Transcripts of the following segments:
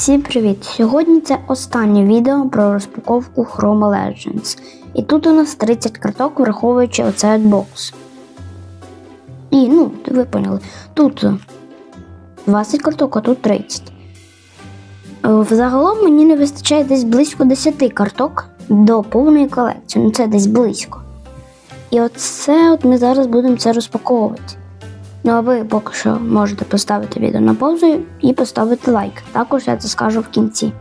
Всім привіт! Сьогодні це останнє відео про розпаковку Chroma Legends. І тут у нас 30 карток, враховуючи оцей от бокс. І, ну, ви поняли, тут 20 карток, а тут 30. Е, Взагалом мені не вистачає десь близько 10 карток до повної колекції. Ну це десь близько. І оце от ми зараз будемо це розпаковувати. Ну а ви поки що можете поставити відео на паузу і поставити лайк. Також я це скажу в кінці.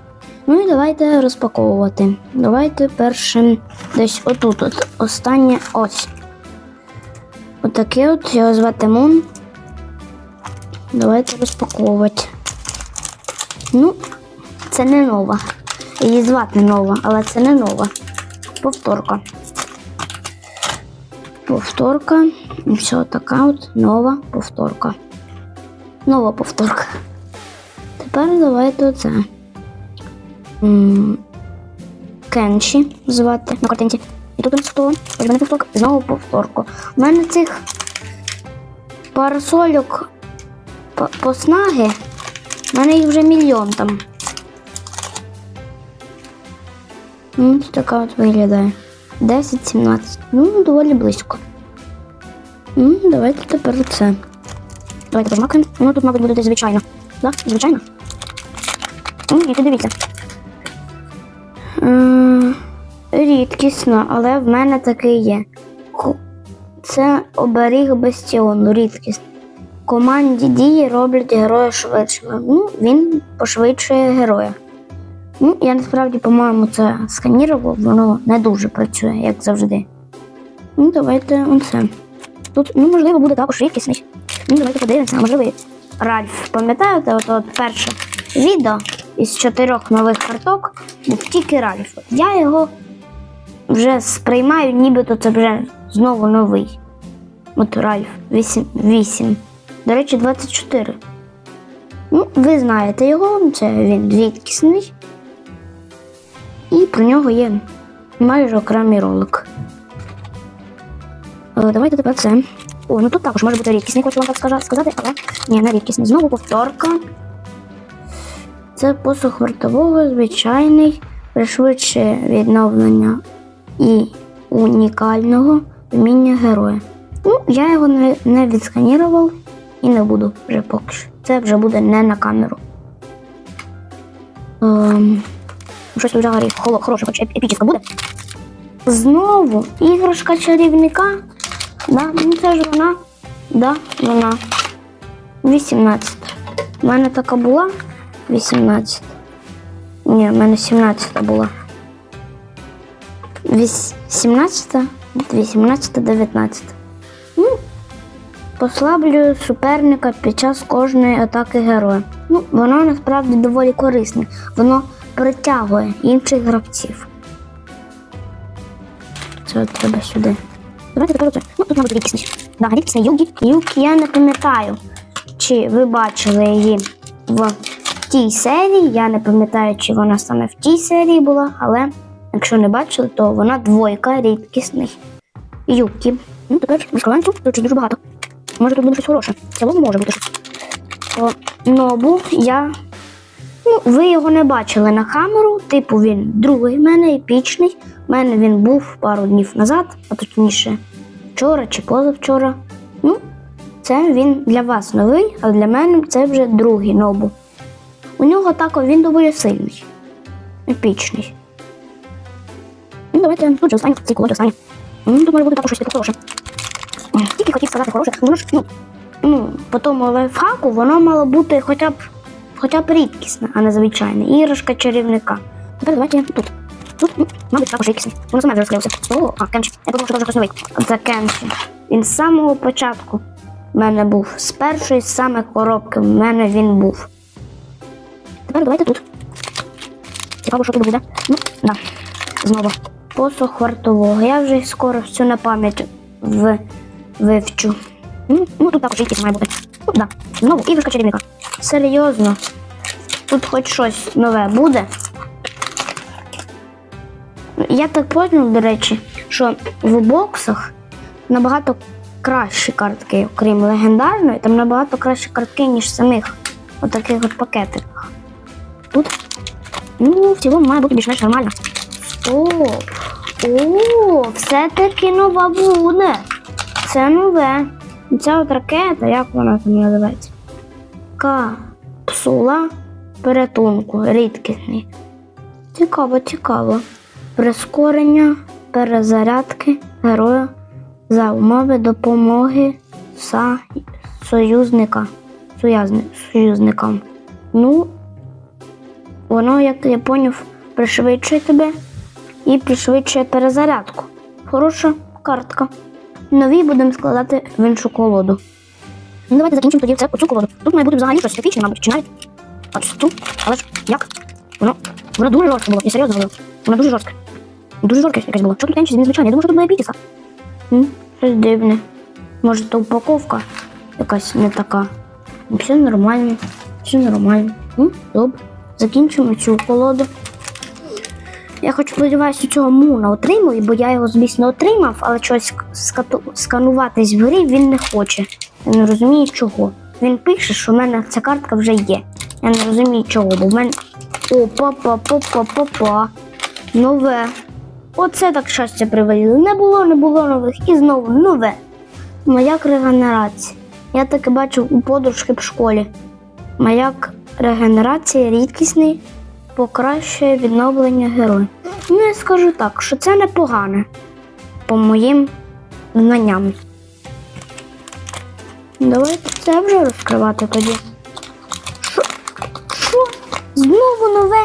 Ну і давайте розпаковувати. Давайте першим десь отут, от останнє ось. Отаке от його звати Мун. Давайте розпаковувати. Ну, це не нова. Її звати нова, але це не нова. Повторка. Повторка. Все, така от нова повторка. Нова повторка. Тепер давайте оце. М, Кенші звати на картинці. І тут хто? Ось повторка. Знову повторку. У мене цих парасольок по, по снаги. У мене їх вже мільйон там. Ось така от виглядає. 10-17. Ну, доволі близько. Ну, давайте тепер це. Давайте розмакаємо. Ну, тут, мабуть, буде десь звичайно. Так? Звичайно? Ну, і дивіться. М, Рідкісно, але в мене такий є. Це оберіг бастіону, рідкість. Команді дії роблять героя швидшими. Ну, він пошвидшує героя. Ну, я насправді, по-моєму, це сканірував, воно не дуже працює, як завжди. Ну, давайте оце. Тут, ну, можливо, буде також рідкісний. Ну, давайте подивимося, можливо, Ральф. Пам'ятаєте, от, от перше відео із чотирьох нових карток був тільки Ральф. Я його вже сприймаю, нібито це вже знову новий. От Ральф 8. 8. До речі, 24. Ну, ви знаєте його, це він рідкісний. І про нього є майже окремий ролик. Е, Давайте тепер це. О, ну тут також може бути рідкісний, хочу вам так сказати, але ні, не рідкісний. Знову повторка. Це посух вартового, звичайний, пришвидшує відновлення і унікального вміння героя. Ну, я його не, не відсканірував і не буду вже поки що. Це вже буде не на камеру. Ем, щось взагалі хороше, хоч еп- епічне буде. Знову іграшка чарівника. Да, ну це ж вона. Да, вона. 18. У мене така була 18. Ні, в мене 17 була. 17, 18, 19. Ну, послаблює суперника під час кожної атаки героя. Ну, воно насправді доволі корисне. Воно притягує інших гравців. Це треба сюди. Давайте тепер оце. Ну, тут, мабуть, рідкісність. Да, рідкісна Югі. Юкі я не пам'ятаю, чи ви бачили її в тій серії. Я не пам'ятаю, чи вона саме в тій серії була, але якщо не бачили, то вона двойка рідкісний. Юкі. Ну, тепер розкриваємо тут, дуже багато. Може тут буде щось хороше. В може бути щось. Нобу я. Ну, ви його не бачили на камеру. Типу він другий в мене епічний. У мене він був пару днів назад, а точніше, вчора чи позавчора. Ну, це він для вас новий, а для мене це вже другий нобу. У нього також він доволі сильний. Епічний. Ну, давайте тут же останнє, цей колодь останнє. Ну, може бути також щось хороше. Тільки хотів сказати хороше, ну, ну, по тому лайфхаку воно мало бути хоча б, хоча б рідкісне, а не звичайне. Іграшка чарівника. Тепер давайте тут. Тут, мабуть, також рідкісний. Воно саме розкрився. О, а, Кенші. Я подумав, що вже хтось новий. Це Кенші. Він з самого початку в мене був. З першої саме коробки в мене він був. Тепер давайте тут. Цікаво, що тут буде. Ну, да. Знову. Посох вартового. Я вже скоро всю на пам'ять в... вивчу. Ну, тут також рідкість має бути. Ну, да. Знову іграшка чарівника. Серйозно. Тут хоч щось нове буде. Я так поняв, до речі, що в боксах набагато кращі картки, окрім легендарної, там набагато кращі картки, ніж самих отаких от пакетиках. Тут. Ну, в цілому має бути більш-менш нормально. Стоп. О, все-таки нова буде. Це нове. Ця от ракета, як вона там називається? Капсула порятунку, рідкісний. Цікаво, цікаво. Прискорення перезарядки героя за умови допомоги са... союзника. Союзни... союзникам. Ну, воно, як я поняв, пришвидшує тебе і пришвидшує перезарядку. Хороша картка. Нові будемо складати в іншу колоду. Ну, давайте закінчимо тоді це, цю колоду. Тут має бути взагалі щось епічне, мабуть, чи навіть. Тут? Але ж як? Воно, воно дуже жорстке було, я серйозно говорю. Воно дуже жорстке. Дуже жорстке якесь було. Що тут інше незвичайне? Я думаю, що тут буде епітіса. М? Щось дивне. Може, то упаковка якась не така. Все нормально. Все нормально. М? Добре. Закінчимо цю колоду. Я хочу сподіваюся, цього муна отримую, бо я його, звісно, отримав, але щось скануватись в грі він не хоче. Я не розумію чого. Він пише, що в мене ця картка вже є. Я не розумію чого, бо в мене. Опа, па, па, па, па, па. Нове. Оце так щастя привалило. Не було, не було нових. І знову нове. Маяк регенерації. Я таке бачив у подружки в школі. Маяк регенерації рідкісний покращує відновлення героя. Ну, я скажу так, що це непогане по моїм знанням. Давайте це вже розкривати тоді. Що? Що? Знову нове?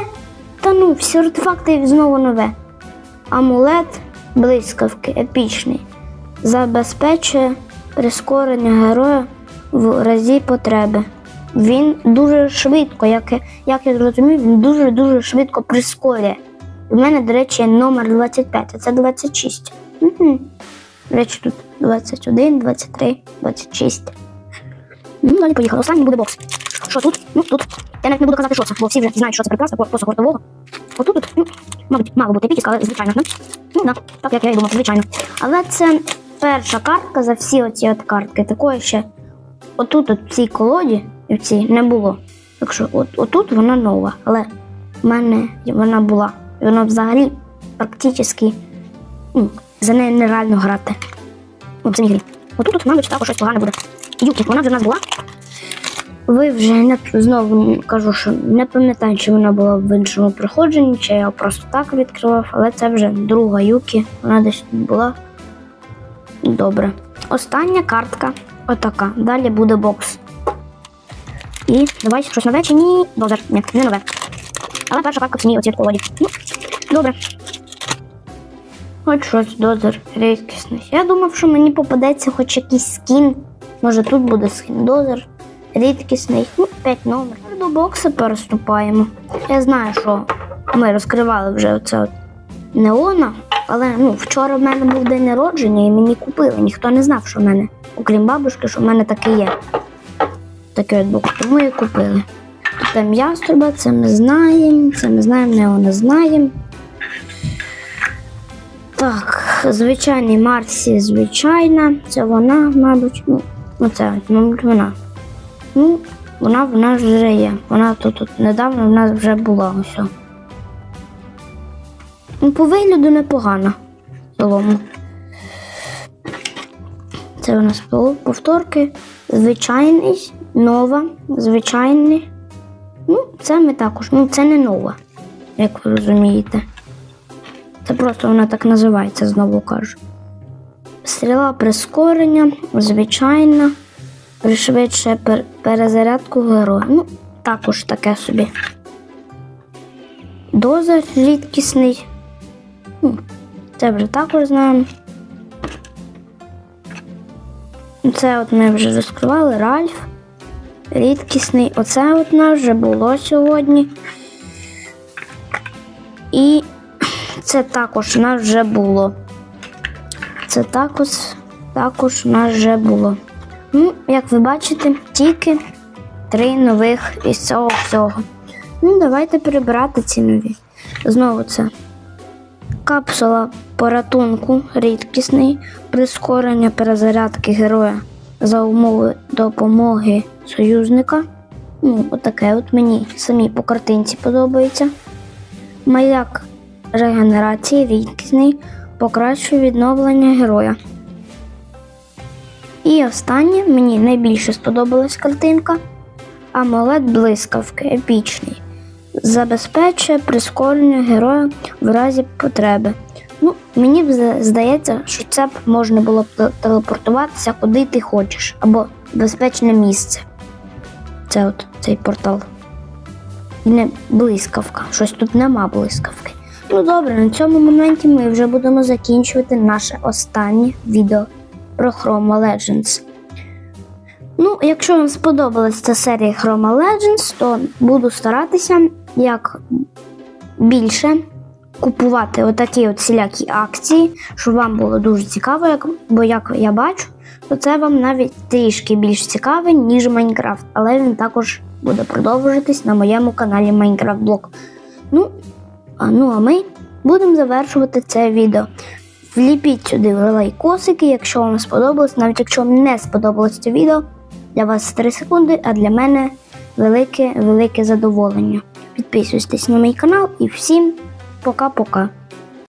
Та ну, всі артефакти знову нове. Амулет блискавки епічний. Забезпечує прискорення героя в разі потреби. Він дуже швидко, як, я- як я зрозумів, він дуже-дуже швидко прискорює. У мене, до речі, номер 25, а це 26. Угу. До речі, тут 21, 23, 26. Ну, далі поїхали. Останній буде бокс. Що тут? Ну, тут. Я навіть не буду казати, що це, бо всі вже знають, що це прекрасно, просто гуртового. Отут, тут, ну, мабуть, мало бути епічка, але звичайно. Ну, ну да, так як я і думав, звичайно. Але це перша картка за всі оці от картки. Такої ще отут, от в цій колоді, в цій не було. Так що от, отут вона нова, але в мене вона була. Вона взагалі практично ну, за нею нереально грати. В самій грі. Отут, тут, мабуть, також щось погане буде. Юкі, вона вже в нас була. Ви вже не знову кажу, що не пам'ятаю, чи вона була в іншому проходженні, чи я просто так відкривав, але це вже друга Юкі, вона десь була. Добре. Остання картка отака. Далі буде бокс. І давайте щось нове чи ні. Дозер. Ні, не нове. Але перша картка в ціні оці колоді. Ну, добре. Хоч щось дозер рідкісний. Я думав, що мені попадеться хоч якийсь скін. Може тут буде скін дозер. Рідкісний. Ну, 5 номер. До бокса переступаємо. Я знаю, що ми розкривали вже оце от неона. Але ну, вчора в мене був день народження і мені купили. Ніхто не знав, що в мене, окрім бабушки, що в мене таке є. Такий от бокс. Тому і купили. Там яструба, це ми знаємо, це ми знаємо, неона знаємо. Так, звичайний Марсі, звичайна. Це вона, мабуть. Ну, ну це, мабуть, вона. Ну, вона нас вже є. Вона тут, тут недавно в нас вже була ось. Ну, по вигляду непогано. В цілому. Це у нас повторки. Звичайний, нова, звичайний. Ну, це ми також. Ну, це не нова, як ви розумієте. Це просто вона так називається, знову кажу. Стріла прискорення, звичайна, пришвидшує пер- перезарядку героя. Ну, також таке собі. Доза рідкісний. Ну, Це вже також знаємо. Це от ми вже розкривали Ральф. Рідкісний. Оце от нас вже було сьогодні. І це також в нас вже було. Це також, також в нас вже було. Ну, як ви бачите, тільки три нових із цього всього. Ну, давайте перебирати ці нові. Знову це капсула порятунку рідкісний, прискорення перезарядки героя за умови допомоги союзника. Ну, отаке от мені самі по картинці подобається. Маяк регенерації різний покращує відновлення героя. І останнє мені найбільше сподобалась картинка. Амулет блискавки епічний. Забезпечує прискорення героя в разі потреби. Ну, мені здається, що це б можна було б телепортуватися куди ти хочеш, або безпечне місце. Це от цей портал. Не блискавка. Щось тут нема блискавки. Ну добре, на цьому моменті ми вже будемо закінчувати наше останнє відео про Chroma Legends. Ну, якщо вам сподобалась ця серія Chroma Legends, то буду старатися як більше купувати отакі от всілякі акції, щоб вам було дуже цікаво, як, бо як я бачу, то це вам навіть трішки більш цікаве, ніж Майнкрафт, але він також буде продовжуватись на моєму каналі Minecraft Blog. Ну, а, ну а ми будемо завершувати це відео. Вліпіть сюди лайкосики, якщо вам сподобалось, навіть якщо вам не сподобалось це відео, для вас 3 секунди, а для мене велике, велике задоволення. Підписуйтесь на мій канал і всім пока-пока.